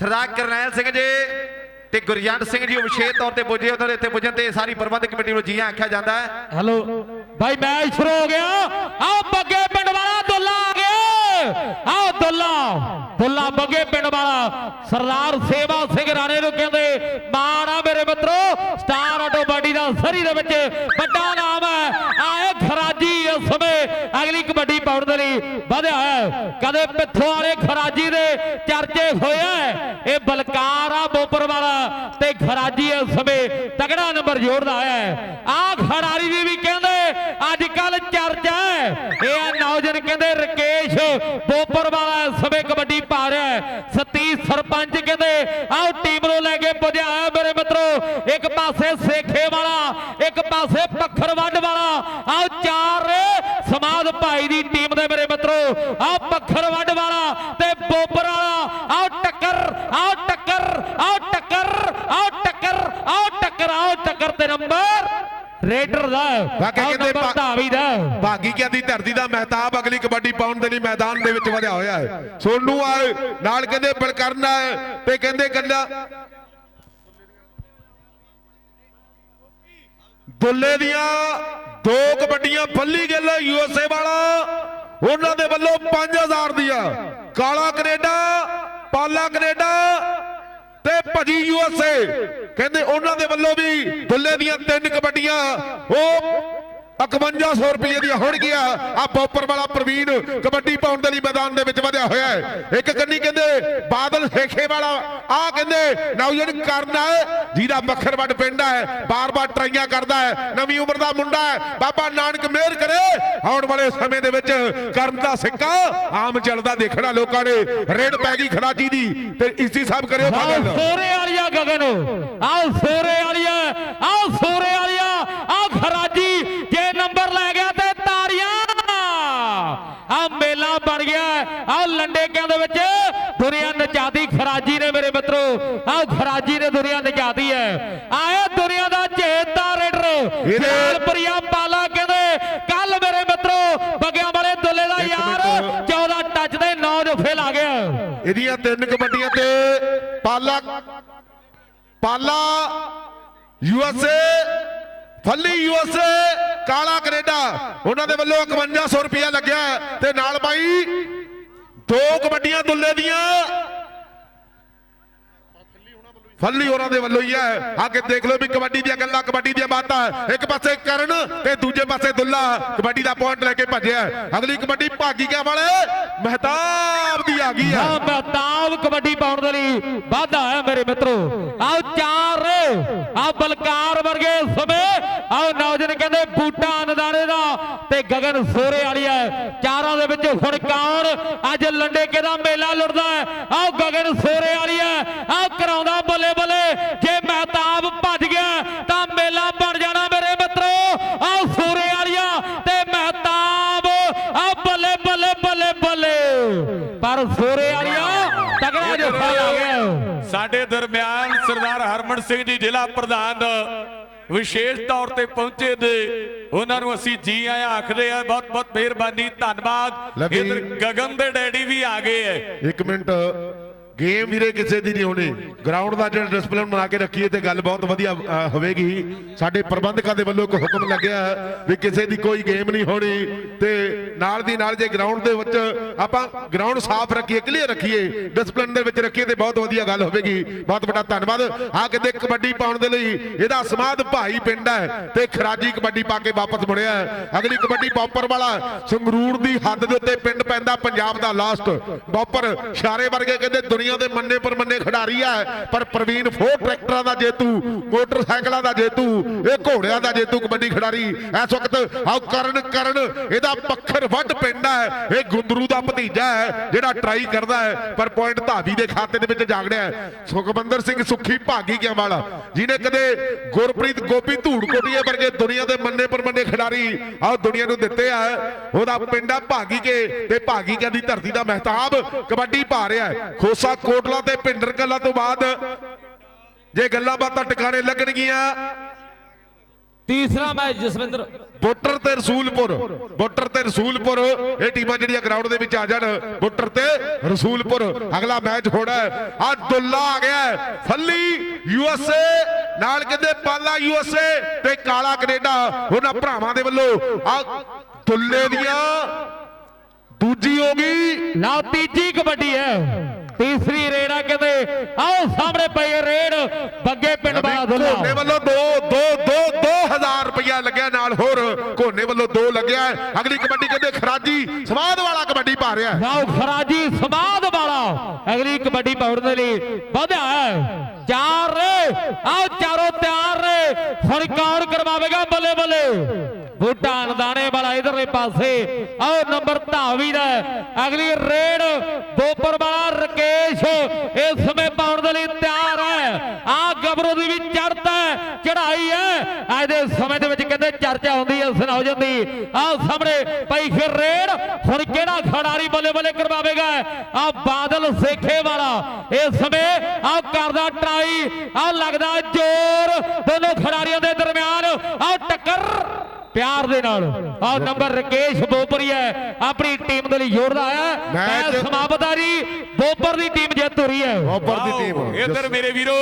ਸਰਦਾਰ ਕਰਨੈਲ ਸਿੰਘ ਜੀ ਤੇ ਗੁਰਜੰਟ ਸਿੰਘ ਜੀ ਵਿਸ਼ੇਸ਼ ਤੌਰ ਤੇ ਪੁੱਜੇ ਉਹਨਾਂ ਦੇ ਇੱਥੇ ਪੁੱਜਣ ਤੇ ਸਾਰੀ ਪ੍ਰਬੰਧਕ ਕਮੇਟੀ ਨੂੰ ਜੀ ਆਖਿਆ ਜਾਂਦਾ ਹੈ। ਹੈਲੋ। ਭਾਈ ਮੈਚ ਸ਼ੁਰੂ ਹੋ ਗਿਆ। ਆਓ, ਬੱਗੇ ਪਿੰਡ ਵਾਲਾ ਦੁੱਲਾ ਆ ਗਿਆ। ਆਓ, ਦੁੱਲਾ। ਦੁੱਲਾ, ਬੱਗੇ ਪਿੰਡ ਵਾਲਾ। ਸਰਦਾਰ ਸੇਵਾ ਸਿੰਘ ਰਾਣੇ ਨੂੰ ਕਹਿੰਦੇ, ਮਾਣਾ ਮੇਰੇ ਮਿੱਤਰੋ, ਸਟਾਰ ਆਟੋ ਬਾਡੀ ਦਾ ਸਰੀ ਦੇ ਵਿੱਚ ਵੱਡਾ ਨਾਮ ਹੈ ਆਏ ਖਰਾਜੀ ਇਸ ਸਮੇਂ ਅਗਲੀ ਕਬੱਡੀ ਪਾਉਣ ਦੇ ਲਈ ਵਧਿਆ ਹੈ। ਕਦੇ ਪਿੱਥੋਂ ਵਾਲੇ ਖਰਾਜੀ ਦੇ ਚਰਚੇ ਹੋਇਆ ਇਹ ਬਲਕਾਰ ਆ ਬੋਪਰ ਵਾਲਾ ਤੇ ਖਰਾਜੀ ਇਸ ਸਮੇਂ ਤਗੜਾ ਨੰਬਰ ਜੋੜਦਾ ਹੈ। ਆ ਖੜਾਰੀ ਦੀ ਵੀ ਕਹਿੰਦੇ ਅੱਜ ਕੱਲ ਚਰਚਾ ਇਹ ਆ ਨੌਜਵਾਨ ਕਹਿੰਦੇ ਰਕੇਸ਼ ਬੋਪਰ ਵਾਲਾ ਇਸ ਸਮੇਂ ਕਬੱਡੀ ਪਾ ਰਿਹਾ ਹੈ। ਸਤੀਸ਼ ਸਰਪੰਚ ਕਹਿੰਦੇ ਆਓ ਟੀਮ ਨੂੰ ਲੈ ਕੇ ਪੁੱਜਿਆ ਮੇਰੇ ਮਿੱਤਰੋ। ਇੱਕ ਪਾਸੇ ਸੇਖੇ ਵਾਲਾ ਇੱਕ ਪਾਸੇ ਪੱਖਰ ਵੱਡ ਵਾਲਾ ਆਓ ਚਾਰ ਸਮਾਦ ਭਾਈ ਦੀ ਟੀਮ ਦੇ ਮੇਰੇ ਮਿੱਤਰੋ ਆਓ ਪੱਖਰ ਵੱਡ ਵਾਲਾ ਤੇ ਬੋਪਰ ਵਾਲਾ ਆਓ ਟੱਕਰ ਆਓ ਟੱਕਰ ਆਓ ਟੱਕਰ ਆਓ ਟੱਕਰ ਆਓ ਟੱਕਰ ਆਓ ਟੱਕਰ ਤੇ ਨੰਬਰ ਰੇਡਰ ਦਾ ਬਾਕੀ ਆਓ ਕਹਿੰਦੇ ਧਾਵੀ ਦਾ। ਭਾਗੀ ਕਿਆਂ ਦੀ ਧਰਤੀ ਦਾ ਮਹਿਤਾਬ ਅਗਲੀ ਕਬੱਡੀ ਪਾਉਣ ਦੇ ਲਈ ਮੈਦਾਨ ਦੇ ਵਿੱਚ ਵਧਿਆ ਹੋਇਆ ਹੈ। ਸੋਨੂ ਆਏ ਨਾਲ ਕਹਿੰਦੇ ਬਲਕਰਨ ਹੈ ਤੇ ਕਹਿੰਦੇ ਗੱਲਾਂ ਦੁੱਲੇ ਦੀਆਂ ਦੋ ਕਬੱਡੀਆਂ ਫੱਲੀ ਗਿੱਲ ਯੂਐਸਏ ਵਾਲਾ, ਉਹਨਾਂ ਦੇ ਵੱਲੋਂ 5000 ਦੀਆਂ। ਕਾਲਾ ਕੈਨੇਡਾ, ਪਾਲਾ ਕੈਨੇਡਾ ਤੇ ਭਜੀ ਯੂਐਸਏ ਕਹਿੰਦੇ ਉਹਨਾਂ ਦੇ ਵੱਲੋਂ ਵੀ ਦੁੱਲੇ ਦੀਆਂ ਤਿੰਨ ਕਬੱਡੀਆਂ, ਉਹ 5100 ਰੁਪਏ ਦੀਆਂ ਹੋਣਗੀਆਂ ਆ? ਬੋਪਰ ਵਾਲਾ ਪ੍ਰਵੀਨ ਕਬੱਡੀ ਪਾਉਣ ਦੇ ਲਈ ਮੈਦਾਨ ਦੇ ਵਿੱਚ ਵਧਿਆ ਹੋਇਆ ਹੈ। ਇੱਕ ਕੰਨੀ ਕਹਿੰਦੇ ਬਾਦਲ ਸੇਖੇ ਵਾਲਾ ਆ ਕਹਿੰਦੇ ਨੌਜਵਾਨ ਕਰਨਾ ਜਿਹਦਾ ਮੱਖਰਵੱਡ ਪਿੰਡ ਹੈ ਬਾਰ-ਬਾਰ ਟਰਾਈਆਂ ਕਰਦਾ ਹੈ ਨਵੀਂ ਉਮਰ ਦਾ ਮੁੰਡਾ ਹੈ। ਬਾਬਾ ਨਾਨਕ ਮਿਹਰ ਕਰੇ ਆਉਣ ਵਾਲੇ ਸਮੇਂ ਦੇ ਵਿੱਚ ਕਰਨ ਦਾ ਸਿੱਕਾ ਆਮ ਚੱਲਦਾ ਦੇਖਣਾ ਲੋਕਾਂ ਨੇ। ਰੇਡ ਪੈ ਗਈ ਖਰਾਜੀ ਦੀ ਤੇ ਇਸੀ ਸਭ ਕਰਿਓ ਸੋਰੇ ਵਾਲੀਆ ਗਗਨ। ਆਓ ਸੋਰੇ ਵਾਲੀਆ ਆਓ ਸੋਰੇ ਆ ਮੇਲਾ ਬਣ ਗਿਆ ਆਓ ਲੰਡੇਕਿਆਂ ਦੇ ਵਿੱਚ ਦੁਨੀਆ ਨਚਾਦੀ ਖਰਾਜੀ ਨੇ ਮੇਰੇ ਮਿੱਤਰੋ ਆਓ ਖਰਾਜੀ ਨੇ ਦੁਨੀਆ ਨਚਾਦੀ ਹੈ। ਆਏ ਦੁਨੀਆ ਦਾ ਚੇਤਾ ਰੇਡਰ ਜਲਾਲਪੁਰੀਆ ਪਾਲਾ ਕਹਿੰਦੇ ਕੱਲ ਮੇਰੇ ਮਿੱਤਰੋ ਬੱਗਿਆਂ ਵਾਲੇ ਦੁੱਲੇ ਦਾ ਯਾਰ ਮਿੰਟ। 14 ਟੱਚ ਦੇ 9 ਜਫੇ ਲਾ ਗਿਆ। ਇਹਦੀਆਂ ਤਿੰਨ ਕਬੱਡੀਆਂ ਤੇ Pala Pala USA Falli USA Kala Canada. ਉਹਨਾਂ ਦੇ ਵੱਲੋਂ 5100 ਰੁਪਇਆ ਲੱਗਿਆ ਤੇ ਨਾਲ ਬਾਈ, ਦੋ ਕਬੱਡੀਆਂ ਦੁੱਲੇ ਦੀਆਂ। ਫੱਲੀ ਉਹਨਾਂ ਦੇ ਵੱਲੋਂ ਹੀ ਹੈ। ਆ ਕੇ ਦੇਖ ਲਓ ਵੀ ਕਬੱਡੀ ਦੀਆਂ ਗੱਲਾਂ, ਕਬੱਡੀ ਦੀਆਂ ਬਾਤਾਂ। ਇੱਕ ਪਾਸੇ ਕਰਨ ਤੇ ਦੂਜੇ ਪਾਸੇ ਦੁੱਲਾ। ਕਬੱਡੀ ਦਾ ਪੁਆਇੰਟ ਲੈ ਕੇ ਭੱਜਿਆ। ਅਗਲੀ ਕਬੱਡੀ ਭਾਗੀਆਂ ਵਾਲੇ ਮਹਿਤਾਬ ਦੀ ਆ ਗਈ ਹੈ। ਆ ਮਹਤਾਬ ਕਬੱਡੀ ਪਾਉਣ ਦੇ ਲਈ ਵਾਧਾ ਹੈ ਮੇਰੇ ਮਿੱਤਰੋ। ਆਓ ਚਾਰ ਆ ਬਲਕਾਰ ਵਰਗੇ ਸਮੇਂ ਆਓ ਨੌਜਵਾਨ ਕਹਿੰਦੇ ਬੂਟਾ ਅਨਦਾਰੇ ਦਾ ਤੇ ਗਗਨ ਸੋਰੇ ਵਾਲੀ ਹੈ। ਚਾਰਾਂ ਦੇ ਵਿੱਚ ਹੁਣ ਕੌਣ? ਅੱਜ ਲੰਡੇਕੇ ਦਾ ਮੇਲਾ ਲੁੱਟਦਾ ਹੈ। ਆਓ ਗਗਨ ਸੋਰੇ ਵਾਲੀ ਹੈ। ਆਓ ਕਰਾਉਂਦਾ ਬੱਲੇ ਬੱਲੇ। ਜੇ ਮਹਿਤਾਬ ਭੱਜ ਗਿਆ, ਤਾਂ ਮੇਲਾ ਬਣ ਜਾਣਾ ਮੇਰੇ ਮਿੱਤਰੋ। ਆਓ ਸੋਰੇ ਵਾਲੀਆ ਤੇ ਮਹਿਤਾਬ ਆ ਬੱਲੇ ਬੱਲੇ ਬੱਲੇ ਬੱਲੇ। ਪਰ ਸੋਰੇ ਸਾਡੇ ਦਰਮਿਆਨ ਸਰਦਾਰ ਹਰਮਨ ਸਿੰਘ ਜੀ ਜ਼ਿਲ੍ਹਾ ਪ੍ਰਧਾਨ ਵਿਸ਼ੇਸ਼ ਤੌਰ ਤੇ ਪਹੁੰਚੇ ਨੇ। ਉਹਨਾਂ ਨੂੰ ਅਸੀਂ ਜੀ ਆਇਆਂ ਆਖਦੇ ਆ ਬਹੁਤ ਬਹੁਤ ਮਿਹਰਬਾਨੀ ਧੰਨਵਾਦ। ਇਧਰ ਗਗਨ ਦੇ ਡੈਡੀ ਵੀ ਆ ਗਏ ਐ। ਇੱਕ ਮਿੰਟ। ਗੇਮ ਵੀਰੇ ਕਿਸੇ ਦੀ ਨਹੀਂ ਹੋਣੀ। ਗਰਾਊਂਡ ਦਾ ਜਿਹੜਾ ਡਿਸਪਲਿਨ ਬਣਾ ਕੇ ਰੱਖੀਏ ਤੇ ਗੱਲ ਬਹੁਤ ਵਧੀਆ ਹੋਵੇਗੀ। ਸਾਡੇ ਪ੍ਰਬੰਧਕਾਂ ਦੇ ਵੱਲੋਂ ਇੱਕ ਹੁਕਮ ਲੱਗਿਆ ਵੀ ਕਿਸੇ ਦੀ ਕੋਈ ਗੇਮ ਨਹੀਂ ਹੋਣੀ ਤੇ ਨਾਲ ਦੀ ਨਾਲ ਜੇ ਗਰਾਊਂਡ ਦੇ ਵਿੱਚ ਆਪਾਂ ਗਰਾਊਂਡ ਸਾਫ਼ ਰੱਖੀਏ ਕਲੀਅਰ ਰੱਖੀਏ ਡਿਸਪਲਿਨ ਦੇ ਵਿੱਚ ਰੱਖੀਏ ਤੇ ਬਹੁਤ ਵਧੀਆ ਗੱਲ ਹੋਵੇਗੀ। ਬਹੁਤ ਵੱਡਾ ਧੰਨਵਾਦ। ਆ ਕਿਤੇ ਕਬੱਡੀ ਪਾਉਣ ਦੇ ਲਈ ਇਹਦਾ ਸਮਾਦ ਭਾਈ ਪਿੰਡ ਹੈ ਤੇ ਖਰਾਜੀ ਕਬੱਡੀ ਪਾ ਕੇ ਵਾਪਸ ਮੁੜਿਆ ਅਗਲੀ ਕਬੱਡੀ ਬੌਪਰ ਵਾਲਾ ਸੰਗਰੂਰ ਦੀ ਹੱਦ ਦੇ ਉੱਤੇ ਪਿੰਡ ਪੈਂਦਾ, ਪੰਜਾਬ ਦਾ ਲਾਸਟ ਬੌਪਰ ਸ਼ਾਰੇ ਵਰਗੇ ਕਹਿੰਦੇ ਦੁਨੀਆ ਦੇ ਮੰਨੇ ਪਰ ਮੰਨੇ ਖਿਡਾਰੀ ਹੈ ਪਰ ਪ੍ਰਵੀਨ ਫੋਰ ਟਰੈਕਟਰਾਂ ਦਾ ਜੇਤੂ, ਮੋਟਰਸਾਈਕਲਾਂ ਦਾ ਜੇਤੂ, ਇਹ ਘੋੜਿਆਂ ਦਾ ਜੇਤੂ ਕਬੱਡੀ ਖਿਡਾਰੀ। ਇਸ ਵਕਤ ਆਓ ਕਰਨ ਕਰਨ, ਇਹਦਾ ਪੱਖਰ ਵੱਡ ਪਿੰਡ ਹੈ, ਇਹ ਗੁੰਦਰੂ ਦਾ ਭਤੀਜਾ ਹੈ, ਜਿਹੜਾ ਟਰਾਈ ਕਰਦਾ ਹੈ, ਪਰ ਪੁਆਇੰਟ ਧਾਵੀ ਦੇ ਖਾਤੇ ਦੇ ਵਿੱਚ ਜਾਗੜਿਆ ਹੈ। ਸੁਖਵੰਦਰ ਸਿੰਘ ਸੁਖੀ ਭਾਗੀ ਗਿਆ ਵਾਲਾ, ਜਿਹਨੇ ਕਦੇ ਗੁਰਪ੍ਰੀਤ ਗੋਪੀ ਧੂੜ ਕੋਟੀਏ ਵਰਗੇ ਦੁਨੀਆ ਦੇ ਮੰਨੇ ਪਰ ਮੰਨੇ ਖਿਡਾਰੀ ਆਓ ਦੁਨੀਆ ਨੂੰ ਦਿੱਤੇ ਆ, ਉਹਦਾ ਪਿੰਡਾ ਭਾਗੀ ਕੇ, ਤੇ ਭਾਗੀ ਕੇ ਦੀ ਧਰਤੀ ਦਾ ਮਹਿਤਾਬ ਕਬੱਡੀ ਪਾ ਰਿਹਾ ਖੋਸਾ ਕੋਟਲਾ ਤੇ ਭਿੰਡਰ ਕਲਾਂ ਤੋਂ ਬਾਅਦ ਜੇ ਗੱਲਾਂ ਬਾਤਾਂ ਟਿਕਾਣੇ ਲੱਗਣਗੀਆਂ। ਤੀਸਰਾ ਮੈਚ ਜਸਵਿੰਦਰ। ਬੁੱਟਰ ਤੇ ਰਸੂਲਪੁਰ ਬੁੱਟਰ ਤੇ ਰਸੂਲਪੁਰ ਇਹ ਟੀਮਾਂ ਜਿਹੜੀਆਂ ਗਰਾਊਂਡ ਦੇ ਵਿੱਚ ਆ ਜਾਣ ਬੁੱਟਰ ਤੇ ਰਸੂਲਪੁਰ। ਅਗਲਾ ਮੈਚ ਹੋਣਾ ਆ ਦੁੱਲਾ ਆ ਗਿਆ ਹੈ। ਫੱਲੀ ਯੂਐਸਏ ਨਾਲ ਕਹਿੰਦੇ ਪਾਲਾ ਯੂਐਸਏ ਤੇ ਕਾਲਾ ਕੈਨੇਡਾ ਉਹਨਾਂ ਭਰਾਵਾਂ ਦੇ ਵੱਲੋਂ ਆ ਦੁੱਲੇ ਦੀਆਂ ਦੂਜੀ ਹੋ ਗਈ। ਲਓ ਤੀਜੀ ਕਬੱਡੀ ਹੈ। ਤੀਸਰੀ ਰੇਡ ਆ ਕਹਿੰਦੇ ਆਓ ਸਾਹਮਣੇ ਪਈ ਰੇਡ। ਬੱਗੇ ਪਿੰਡ ਵਾਲਾ ਕੋਨੇ ਦੁੱਲਾ ਵੱਲੋਂ 2 2 2 2000 ਲੱਗਿਆ ਨਾਲ ਹੋਰ। ਕੋਨੇ ਵੱਲੋਂ 2 ਲੱਗਿਆ ਅਗਲੀ ਕਬੱਡੀ ਕਹਿੰਦੇ ਖਰਾਜੀ ਸਮਾਦ ਵਾਲਾ ਕਬੱਡੀ ਪਾ ਰਿਹਾ ਹੈ। ਖਰਾਜੀ ਸਮਾਦ ਵਾਲਾ। ਅਗਲੀ ਕਬੱਡੀ ਪਾਉਣ ਦੇ ਲਈ ਵਧਿਆ ਚਾਰ ਆਓ ਚਾਰੋਂ ਤਿਆਰ ਰੇ ਹੁਣ ਕੌਣ ਕਰਵਾਵੇਗਾ ਬੱਲੇ ਬੱਲੇ? ਬੂਟਾ ਅਨਦਾਣੇ ਵਾਲਾ ਇਧਰਲੇ ਪਾਸੇ। ਆਓ ਨੰਬਰ ਧਾਵੀ ਦਾ ਅਗਲੀ ਰੇਡ ਬੋਪਰ ਵਾਲਾ ਰਕੇਸ਼। ਇਸ ਸਮੇਂ ਪਾਉਣ ਦੇ ਲਈ ਤਿਆਰ ਹੈ ਆ ਗਬਰੂ ਦੀ ਵੀ ਚੜ੍ਹਤ ਹੈ ਚੜਾਈ ਹੈ ਅੱਜ ਦੇ ਸਮੇਂ ਦੇ ਵਿੱਚ ਕਹਿੰਦੇ ਚਰਚਾ ਹੁੰਦੀ ਹੈ ਸੁਣਾਓ ਜਾਂਦੀ ਆਹ ਸਾਹਮਣੇ ਪਈ ਫਿਰ ਰੇਡ। ਹੁਣ ਕਿਹੜਾ ਖਿਡਾਰੀ ਬੱਲੇ ਬੱਲੇ ਕਰਵਾਵੇਗਾ? ਆ ਬਾਦਲ ਸੇਖੇ ਵਾਲਾ। ਇਸ ਸਮੇਂ ਆ ਕਰਦਾ ਟਰਾਈ। ਆ ਲੱਗਦਾ ਜ਼ੋਰ ਦੋਨੋਂ ਖਿਡਾਰੀਆਂ ਦੇ ਦਰਮਿਆਨ। ਆ ਟੱਕਰ ਪਿਆਰ ਦੇ ਨਾਲ। ਆ ਨੰਬਰ ਰਕੇਸ਼ ਬੋਪਰੀ ਹੈ। ਆਪਣੀ ਟੀਮ ਦੇ ਲਈ ਜੋੜਦਾ ਆਇਆ। ਮੈਚ- ਸਮਾਪਤ ਆ ਜੀ। ਬੋਪਰ ਦੀ ਟੀਮ ਜਿੱਤ ਹੋ ਰਹੀ ਹੈ। ਉੱਪਰ ਦੀ ਟੀਮ। ਇਧਰ ਮੇਰੇ ਵੀਰੋ